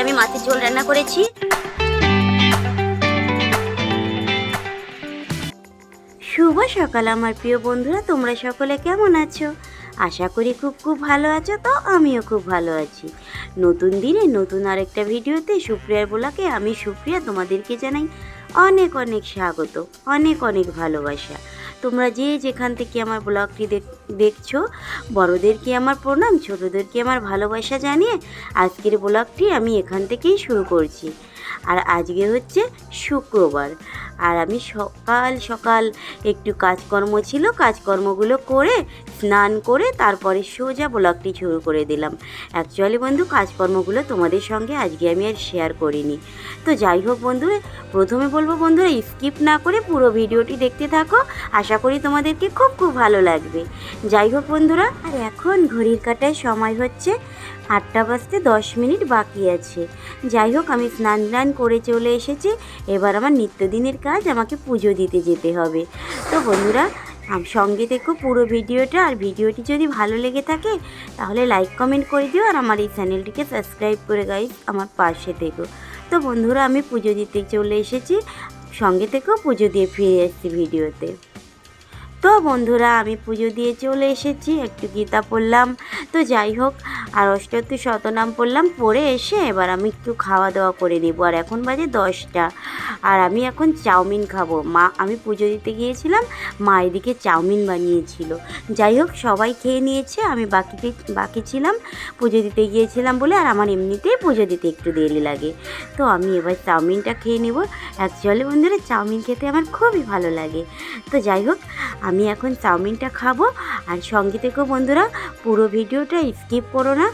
আমি মাছের ঝোল রান্না করেছি। শুভ সকাল আমার প্রিয় বন্ধুরা, তোমরা সকলে কেমন আছো? আশা করি খুব খুব ভালো আছো, তো আমিও খুব ভালো আছি। নতুন দিনে নতুন আরেকটা ভিডিওতে সুপ্রিয়ার বলাকে আমি সুপ্রিয়া তোমাদেরকে জানাই অনেক অনেক স্বাগত, অনেক অনেক ভালোবাসা। তোমরা যে যেখান থেকে আমার ব্লগটি দেখ- দেখছ? কি আমার প্রণাম? ছোটোদেরকে আমার ভালোবাসা জানিয়ে আজকের ব্লগটি আমি এখান থেকেই শুরু করছি। আর আজকে হচ্ছে শুক্রবার। আর আমি সকাল সকাল একটু কাজকর্ম ছিল, কাজকর্মগুলো করে, স্নান করে তারপরে সোজা ব্লগটি শুরু করে দিলাম। অ্যাকচুয়ালি বন্ধু, কাজকর্মগুলো তোমাদের সঙ্গে আজকে আমি আর শেয়ার করিনি। তো যাই হোক বন্ধুরা প্রথমে বলব বন্ধুরা স্কিপ না করে পুরো ভিডিওটি দেখতে থাকো। আশা করি তোমাদেরকে খুব খুব ভালো লাগবে। যাই হোক বন্ধুরা, আর এখন ঘড়ির কাটায় সময় হচ্ছে আটটা বাজতে দশ মিনিট বাকি আছে। যাই হোক, আমি স্নান টান করে চলে এসেছি। এবার আমার নিত্যদিনের কাজ আমাকে পুজো দিতে যেতে হবে। তো বন্ধুরা সঙ্গে দেখো পুরো ভিডিওটা। আর ভিডিওটি যদি ভালো লেগে থাকে, তাহলে লাইক কমেন্ট করে দিও। আর আমার এই চ্যানেলটিকে সাবস্ক্রাইব করে গাইজ আমার পাশে থেকো। তো বন্ধুরা, আমি পুজো দিতে চলে এসেছি। সঙ্গে থেকেও পুজো দিয়ে ফিরে এসেছি ভিডিওতে। তো বন্ধুরা, আমি পুজো দিয়ে চলে এসেছি, একটু গীতা পড়লাম। তো যাই হোক, আর অষ্টত্তর শতনাম পড়লাম, পড়ে এসে এবার আমি একটু খাওয়া দাওয়া করে নেব। আর এখন বাজে দশটা, আর আমি এখন চাউমিন খাব। মা, আমি পুজো দিতে গিয়েছিলাম, মা এদিকে চাউমিন বানিয়েছিল। যাই হোক, সবাই খেয়ে নিয়েছে, আমি বাকিতে, বাকি ছিলাম, পুজো দিতে গিয়েছিলাম বলে, আর আমার এমনিতেই পুজো দিতে একটু দেরি লাগে। তো আমি এবার চাউমিনটা খেয়ে নেব। অ্যাকচুয়ালি বন্ধুরা, চাউমিন খেতে আমার খুবই ভালো লাগে। তো যাই হোক আমি এখন চাউমিনটা খাব আর সঙ্গে থেকেও বন্ধুরা পুরো ভিডিওটা স্কিপ করো না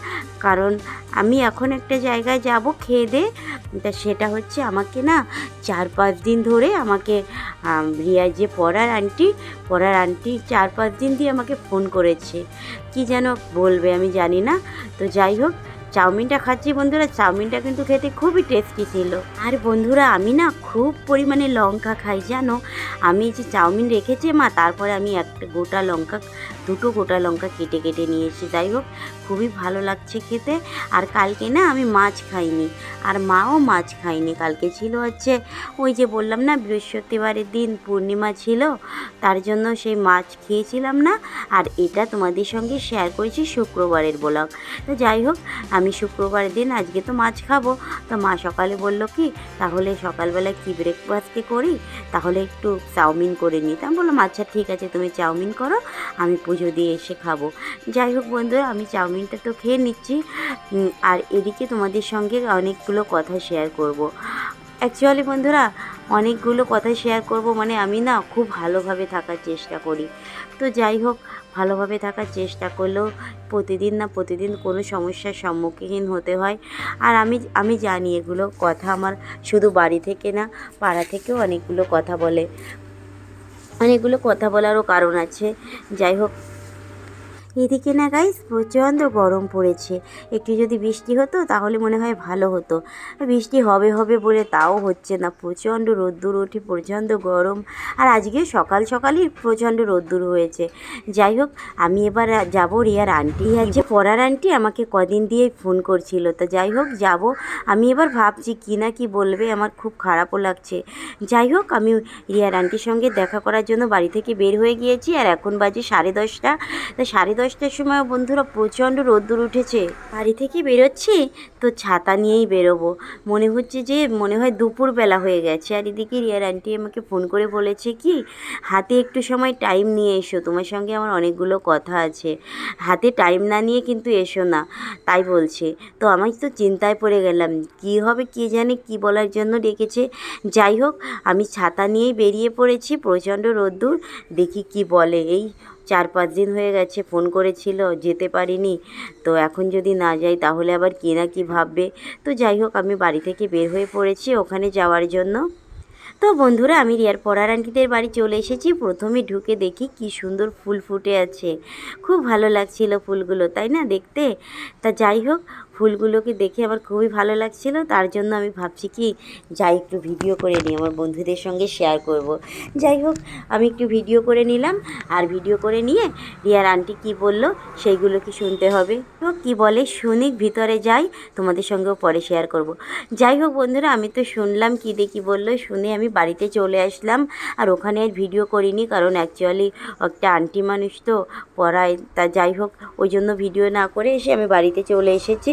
কারণ আমি এখন একটা জায়গায় যাব খেয়ে দে। তা সেটা হচ্ছে আমাকে না চার পাঁচ দিন ধরে আমাকে আম, রিয়ার যে পড়ার আন্টি পড়ার আন্টি চার পাঁচ দিন দিয়ে আমাকে ফোন করেছে। কি যেন বলবে আমি জানি না। তো যাই হোক চাউমিনটা খাচ্ছি বন্ধুরা, চাউমিনটা কিন্তু খেতে খুবই টেস্টি ছিল। আর বন্ধুরা, আমি না খুব পরিমাণে লঙ্কা খাই, জানো? আমি যে চাউমিন রেখেছি মা, তারপরে আমি একটা গোটা লঙ্কা দুটো গোটা লঙ্কা কেটে কেটে নিয়েছি। যাই হোক, খুবই ভালো লাগছে খেতে। আর কালকে না আমি মাছ খাইনি। আর মাও মাছ খাইনি। কালকে ছিল হচ্ছে ওই যে বললাম না, বৃহস্পতিবারের দিন পূর্ণিমা ছিল, তার জন্য সেই মাছ খেয়েছিলাম না। আর এটা তোমাদের সঙ্গে শেয়ার করেছি শুক্রবারের ব্লগ। তো যাই হোক, আমি শুক্রবারের দিন আজকে তো মাছ খাব। তো মা সকালে বলল কি, তাহলে সকালবেলায় কি ব্রেকফাস্টে করি? তাহলে একটু চাউমিন করে তা বললাম আচ্ছা ঠিক আছে, তুমি চাউমিন করো, আমি পুজো দিয়ে এসে খাব। যাই হোক বন্ধুরা, আমি চাউমিনটা তো খেয়ে নিচ্ছি। আর এদিকে তোমাদের সঙ্গে অনেকগুলো কথা শেয়ার করব। অ্যাকচুয়ালি বন্ধুরা, অনেকগুলো কথা শেয়ার করব মানে আমি না খুব ভালোভাবে থাকার চেষ্টা করি। তো যাই হোক, ভালোভাবে থাকার চেষ্টা করলেও প্রতিদিন না প্রতিদিন কোনো সমস্যার সম্মুখীন হতে হয়। আর আমি আমি জানি এগুলো কথা আমার শুধু বাড়ি থেকে না, পাড়া থেকেও অনেকগুলো কথা বলে। অনেকগুলো কথা বলারও কারণ আছে। যাই হোক এদিকে না গাইস প্রচণ্ড গরম পড়েছে। একটু যদি বৃষ্টি হতো, তাহলে মনে হয় ভালো হতো। বৃষ্টি হবে হবে বলে তাও হচ্ছে না। প্রচণ্ড রোদ্দুর ওঠে, প্রচণ্ড গরম। আর আজকে সকাল সকালই প্রচণ্ড রোদ্দুর হয়েছে। যাই হোক, আমি এবার যাব রিয়ার আন্টি রিয়ার যে পড়ার আন্টি আমাকে কদিন দিয়ে ফোন করছিল। তো যাই হোক, যাব। আমি এবার ভাবছি, কি না কি বলবে? আমার খুব খারাপও লাগছে। যাই হোক, আমি রিয়ার আন্টির সঙ্গে দেখা করার জন্য বাড়ি থেকে বের হয়ে গিয়েছি। আর এখন বাজে সাড়ে দশটা। তা সাড়ে দশটার সময় বন্ধুরা প্রচণ্ড রোদ্দুর উঠেছে। বাড়ি থেকে বেরোচ্ছি, তো ছাতা নিয়েই বেরোবো। মনে হচ্ছে যে, মনে হয় দুপুরবেলা হয়ে গেছে। আর এদিকে রিয়ার আন্টি আমাকে ফোন করে বলেছে কি, হাতে একটু সময় টাইম নিয়ে এসো। তোমার সঙ্গে আমার অনেকগুলো কথা আছে। হাতে টাইম না নিয়ে কিন্তু এসো না। তাই বলছে। তো আমি তো চিন্তায় পড়ে গেলাম, কি হবে কে জানে কি বলার জন্য ডেকেছে। যাই হোক, আমি ছাতা নিয়েই বেরিয়ে পড়েছি, প্রচণ্ড রোদ্দুর। দেখি কি বলে। এই চার পাঁচ দিন হয়ে গেছে, ফোন করেছিল, যেতে পারিনি। তো এখন যদি না যাই, তাহলে আবার কে না কী ভাববে? তো যাই হোক, আমি বাড়ি থেকে বের হয়ে পড়েছি ওখানে যাওয়ার জন্য। তো বন্ধুরা, আমি রিয়ার পড়ার আন্টিদের বাড়ি চলে এসেছি। প্রথমে ঢুকে দেখি কি সুন্দর ফুল ফুটে আছে। খুব ভালো লাগছিল ফুলগুলো, তাই না দেখতে? তা যাই হোক ফুলগুলোকে দেখে আমার খুবই ভালো লাগছিল। তার জন্য আমি ভাবছি কি, যাই একটু ভিডিও করে নিই, আমার বন্ধুদের সঙ্গে শেয়ার করব। যাই হোক, আমি একটু ভিডিও করে নিলাম। আর ভিডিও করে নিয়ে রিয়ার আন্টি কি বলল, সেইগুলো কি শুনতে হবে? তো কি বলে শুনি ভিতরে যাই, তোমাদের সঙ্গেও পরে শেয়ার করব। যাই হোক বন্ধুরা, আমি তো শুনলাম কি দেখি বলল, শুনে আমি বাড়িতে চলে আসলাম। আর ওখানে আর ভিডিও করিনি, কারণ অ্যাকচুয়ালি একটা আন্টি মানুষ তো, পড়ায়। তা যাই হোক, ওই জন্য ভিডিও না করে এসে আমি বাড়িতে চলে এসেছি।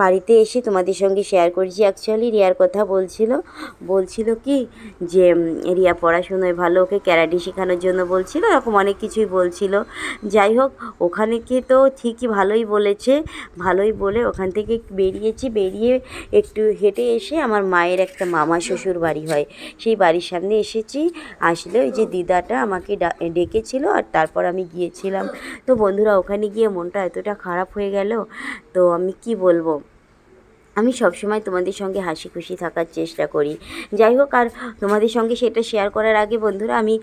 বাড়িতে এসে তোমাদের সঙ্গে শেয়ার করছি। অ্যাকচুয়ালি রিয়ার কথা বলছিল বলছিল কি যে রিয়া পড়াশোনায় ভালো, ওকে ক্যারাটে শেখানোর জন্য বলছিল, এরকম অনেক কিছুই বলছিল। যাই হোক, ওখানে কি তো ঠিকই ভালোই বলেছে, ভালোই বলে ওখান থেকে বেরিয়েছি। বেরিয়ে একটু হেঁটে এসে আমার মায়ের একটা মামা শ্বশুর বাড়ি হয়। সেই বাড়ির সামনে এসেছি। আসলে ওই যে দিদাটা আমাকে ডেকেছিল আর তারপর আমি গিয়েছিলাম। তো বন্ধুরা, ওখানে গিয়ে মনটা এতটা খারাপ হয়ে গেল, তো আমি কি বলব? আমি সবসময় তোমাদের সঙ্গে হাসি খুশি থাকার চেষ্টা করি। যাই হোক আর তোমাদের সঙ্গে সেটা শেয়ার করার আগে বন্ধুরা আমি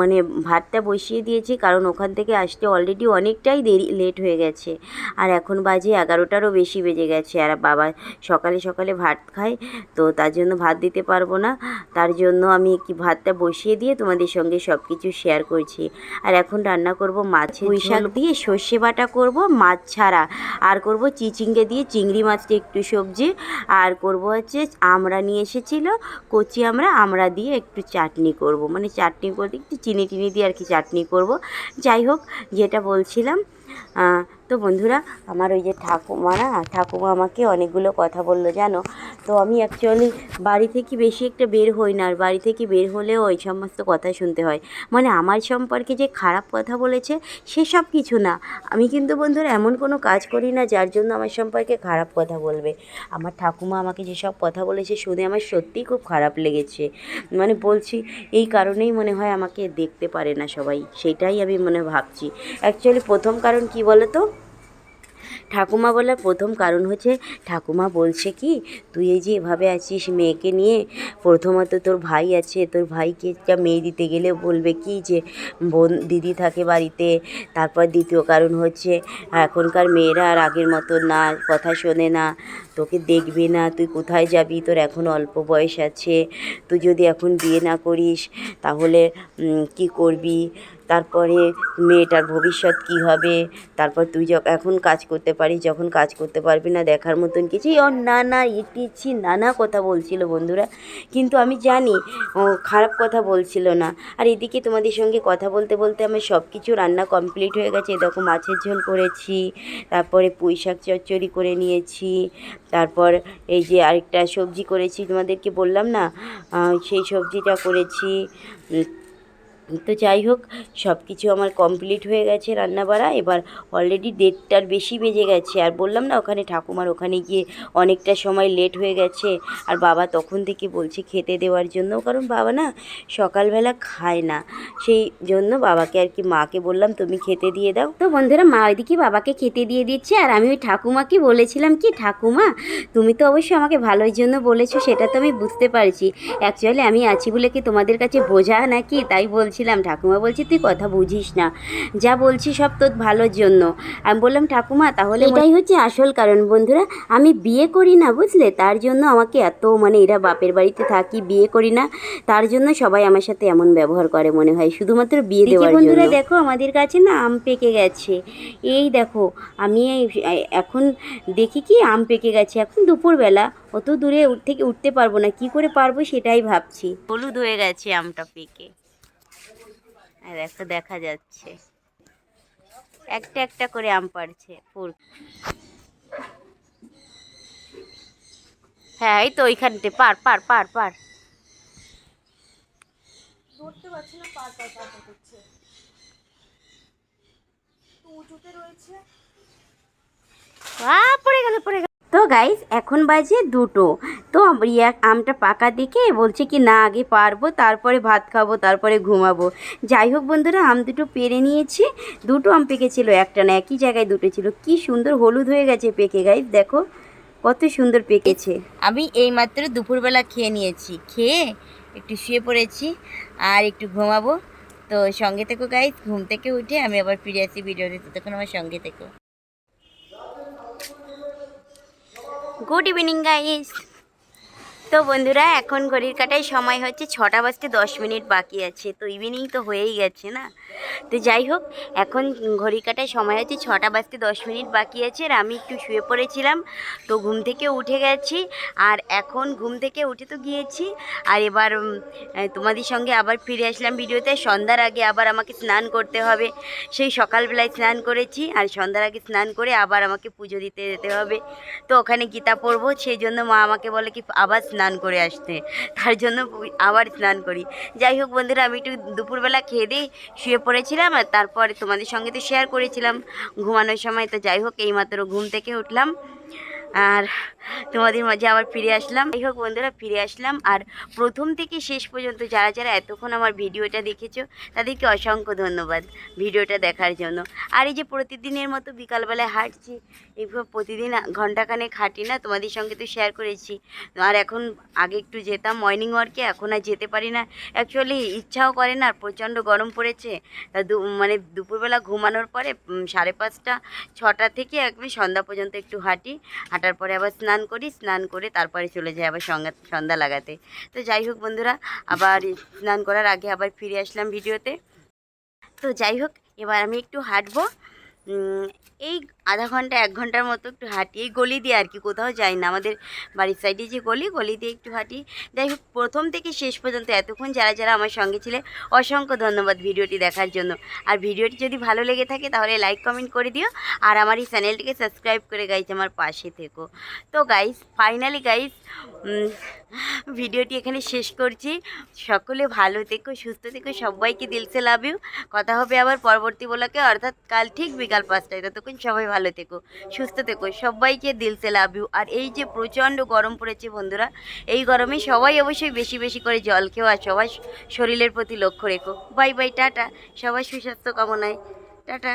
মানে ভাতটা বসিয়ে দিয়েছি কারণ ওখান থেকে আসতে অলরেডি অনেকটাই দেরি লেট হয়ে গেছে। আর এখন বাজে এগারোটারও বেশি বেজে গেছে আর বাবা সকালে সকালে ভাত খায় তো তার জন্য ভাত দিতে পারব না। তার জন্য আমি কি ভাতটা বসিয়ে দিয়ে তোমাদের সঙ্গে সব কিছু শেয়ার করছি। আর এখন রান্না করব মাছের পুঁই শাক দিয়ে সর্ষে বাটা করব মাছ ছাড়া। আর করব চিচিঙ্গে দিয়ে চিংড়ি মাছটা একটু সবজি আর করব হচ্ছে আমরা নিয়ে এসেছিল কচি আমরা আমরা দিয়ে একটু চাটনি করব। মানে চাটনি করতে একটু চিনি টিনি দিয়ে আর কি চাটনি করব। যাই হোক, যেটা বলছিলাম তো বন্ধুরা, আমার ওই যে ঠাকুমা না, ঠাকুমা আমাকে অনেকগুলো কথা বলল, জানো? তো আমি অ্যাকচুয়ালি বাড়ি থেকে বেশি একটা বের হই না, আর বাড়ি থেকে বের হলেও ওই সমস্ত কথা শুনতে হয়। মানে আমার সম্পর্কে যে খারাপ কথা বলেছে সেসব কিছু না। আমি কিন্তু বন্ধুরা এমন কোনো কাজ করি না, যার জন্য আমার সম্পর্কে খারাপ কথা বলবে। আমার ঠাকুমা আমাকে যেসব কথা বলেছে, শুনে আমার সত্যিই খুব খারাপ লেগেছে। মানে বলছি, এই কারণেই মনে হয় আমাকে দেখতে পারে না সবাই। সেটাই আমি মনে ভাবছি। অ্যাকচুয়ালি প্রথম কারণ কি বলো তো ঠাকুমা বলার প্রথম কারণ হচ্ছে, ঠাকুমা বলছে কি, তুই এই যে এভাবে আছিস মেয়েকে নিয়ে, প্রথমত তোর ভাই আছে, তোর ভাইকে একটা মেয়ে দিতে গেলে বলবে কি যে, বোন, দিদি থাকে বাড়িতে, তারপর দ্বিতীয় কারণ হচ্ছে, এখনকার মেয়েরা আর আগের মতো না, কথা শোনে না, তোকে দেখবে না, তুই কোথায় যাবি, তোর এখন অল্প বয়স আছে, তুই যদি এখন বিয়ে না করিস, তাহলে কি করবি? তারপরে মেয়েটার ভবিষ্যৎ কি হবে? তারপর তুই এখন কাজ করতে পারিস, যখন কাজ করতে পারবি না, দেখার মতন কিছু ও না না ইটিছি নানা কথা বলছিল বন্ধুরা। কিন্তু আমি জানি, ও, খারাপ কথা বলছিল না। আর এদিকে তোমাদের সঙ্গে কথা বলতে বলতে আমার সব কিছু রান্না কমপ্লিট হয়ে গেছে। এরকম মাছের ঝোল করেছি, তারপরে পুঁই শাক চচ্চড়ি করে নিয়েছি, তারপর এই যে আরেকটা সবজি করেছি, তোমাদেরকে বললাম না? সেই সবজিটা করেছি। তো যাই হোক সব কিছু আমার কমপ্লিট হয়ে গেছে রান্না বাড়া এবার অলরেডি দেড়টার বেশি বেজে গেছে। আর বললাম না, ওখানে ঠাকুমার ওখানে গিয়ে অনেকটা সময় লেট হয়ে গেছে। আর বাবা তখন থেকে বলছে খেতে দেওয়ার জন্য। কারণ বাবা না সকালবেলা খায় না। সেই জন্য বাবাকে আর কি মাকে বললাম, তুমি খেতে দিয়ে দাও। তো বন্ধুরা, মা ওইদিকে বাবাকে খেতে দিয়ে দিচ্ছে। আর আমি ওই ঠাকুমাকে বলেছিলাম কি, ঠাকুমা, তুমি তো অবশ্যই আমাকে ভালোর জন্য বলেছ, সেটা তো আমি বুঝতে পারছি। অ্যাকচুয়ালি আমি আছি বলে কি তোমাদের কাছে বোঝা নাকি? তাই বলছিলাম ঠাকুমা বলছি তুই কথা বুঝিস না। যা বলছি সব তোর ভালোর জন্য। আমি বললাম ঠাকুমা তাহলে এটাই হচ্ছে আসল কারণ বন্ধুরা। আমি বিয়ে করি না বুঝলে? তার জন্য আমাকে এত মানে এরা বাপের বাড়িতে থাকি বিয়ে করি না। তার জন্য সবাই আমার সাথে এমন ব্যবহার করে মনে হয় শুধুমাত্র বিয়ে দেওয়ার বন্ধুরা দেখো আমাদের কাছে না আম পেকে গেছে। এই দেখো আমি এই- এখন দেখি কি আম পেকে গেছে। এখন দুপুরবেলা অত দূরে থেকে উঠতে পারব না। কি করে পারব সেটাই ভাবছি। হলুদ হয়ে গেছে আমটা পেকে। আর একটা দেখা যাচ্ছে। একটা একটা করে আম পাড়ছে ফুল। হ্যাঁ এই তো ওইখানতে পার পার পার পার ধরতে পারছি না পার পার পার পার করছে। তো উঁচুতে রয়েছে। পড়ে গেল পড়ে গেল। তো গাইস এখন বাজে দুটো। তো রিয়া আমটা পাকা দেখে বলছে কি, না, আগে পারব, তারপরে ভাত খাব, তারপরে ঘুমাবো। যাই হোক বন্ধুরা, আম দুটো পেরে নিয়েছি। দুটো আম পেকেছিল একটা না, একই জায়গায় দুটো ছিল। কি সুন্দর হলুদ হয়ে গেছে পেকে গাইস দেখো। কত সুন্দর পেকেছে। আমি এই মাত্র দুপুরবেলা খেয়ে নিয়েছি। খেয়ে একটু শুয়ে পড়েছি আর একটু ঘুমাবো। তো সঙ্গে থেকো গাইস ঘুম থেকে উঠে আমি আবার ফিরে আসি ভিডিওতে। ততক্ষণ আমার সঙ্গে থেকো। গুড ইভিনিং গাইস তো বন্ধুরা, এখন ঘড়ির কাটায় সময় হচ্ছে ছটা বাজতে দশ মিনিট বাকি আছে, তো ইভিনিং তো হয়েই গেছে না? তো যাই হোক, এখন ঘড়ির কাটায় সময় হচ্ছে ছটা বাজতে দশ মিনিট বাকি আছে আর আমি একটু শুয়ে পড়েছিলাম, তো ঘুম থেকে উঠে গেছি আর এখন ঘুম থেকে উঠে তো গিয়েছি আর এবার তোমাদের সঙ্গে আবার ফিরে আসলাম ভিডিওতে। সন্ধ্যার আগে আবার আমাকে স্নান করতে হবে, সেই সকালবেলায় স্নান করেছি আর সন্ধ্যার আগে স্নান করে আবার আমাকে পুজো দিতে যেতে হবে। তো ওখানে গীতা পড়ব, সেই জন্য মা আমাকে বলে কি আবার স্নান করে আসতে। তার জন্য আবার স্নান করি। যাই হোক বন্ধুরা, আমি একটু দুপুরবেলা খেয়ে দিয়ে শুয়ে পড়েছিলাম আর তারপরে তোমাদের সঙ্গে তো শেয়ার করেছিলাম ঘুমানোর সময়। তো যাই হোক, এইমাত্র ঘুম থেকে উঠলাম। আর তোমাদের মাঝে আবার ফিরে আসলাম। যাই হোক বন্ধুরা, ফিরে আসলাম। আর প্রথম থেকে শেষ পর্যন্ত যারা যারা এতক্ষণ আমার ভিডিওটা দেখেছ, তাদেরকে অসংখ্য ধন্যবাদ ভিডিওটা দেখার জন্য। আর এই যে প্রতিদিনের মতো বিকালবেলায় হাঁটছি এইভাবে প্রতিদিন ঘন্টাখানেক হাঁটি না, তোমাদের সঙ্গে তো শেয়ার করেছি। আর এখন আগে একটু যেতাম মর্নিং ওয়ার্কে এখন আর যেতে পারি না। অ্যাকচুয়ালি ইচ্ছাও করে না প্রচণ্ড গরম পড়েছে। তা মানে দুপুরবেলা ঘুমানোর পরে সাড়ে পাঁচটা, ছটা থেকে একদম সন্ধ্যা পর্যন্ত একটু হাঁটি। হাঁটার পরে আবার স্নান করি, স্নান করে তারপরে চলে যাই আবার সন্ধ্যা লাগাতে। তো যাই হোক বন্ধুরা, আবার স্নান করার আগে আবার ফিরে আসলাম ভিডিওতে। তো যাই হোক, এবার আমি একটু হাঁটবো এই আধা ঘণ্টা, এক ঘণ্টার মতো একটু হাঁটি এই গলি দিয়ে আর কি, কোথাও যাই না। আমাদের বাড়ির সাইডে যে গলি গলি দিয়ে একটু হাঁটি যাই হোক, প্রথম থেকে শেষ পর্যন্ত এতক্ষণ যারা যারা আমার সঙ্গে ছিলে, অসংখ্য ধন্যবাদ ভিডিওটি দেখার জন্য। আর ভিডিওটি যদি ভালো লেগে থাকে, তাহলে লাইক কমেন্ট করে দিও। আর আমার এই চ্যানেলটিকে সাবস্ক্রাইব করে গাইজ আমার পাশে থেকো। তো গাইজ ফাইনালি গাইজ ভিডিওটি এখানে শেষ করছি। সকলে ভালো থেকো, সুস্থ থেকো, সবাইকে দিলসে লাভ ইউ কথা হবে আবার পরবর্তী বলাকে অর্থাৎ কাল ঠিক বিকাল পাঁচটায় ততক্ষণ সবাই ভালো থেকো, সুস্থ থেকো, সবাইকে দিলসে লাভ ইউ। আর এই যে প্রচণ্ড গরম পড়েছে বন্ধুরা, এই গরমে সবাই অবশ্যই বেশি বেশি করে জল খেও আর সবাই শরীরের প্রতি লক্ষ্য রেখো। বাই বাই, টাটা, সবাই সুস্বাস্থ্য কামনায়, টাটা।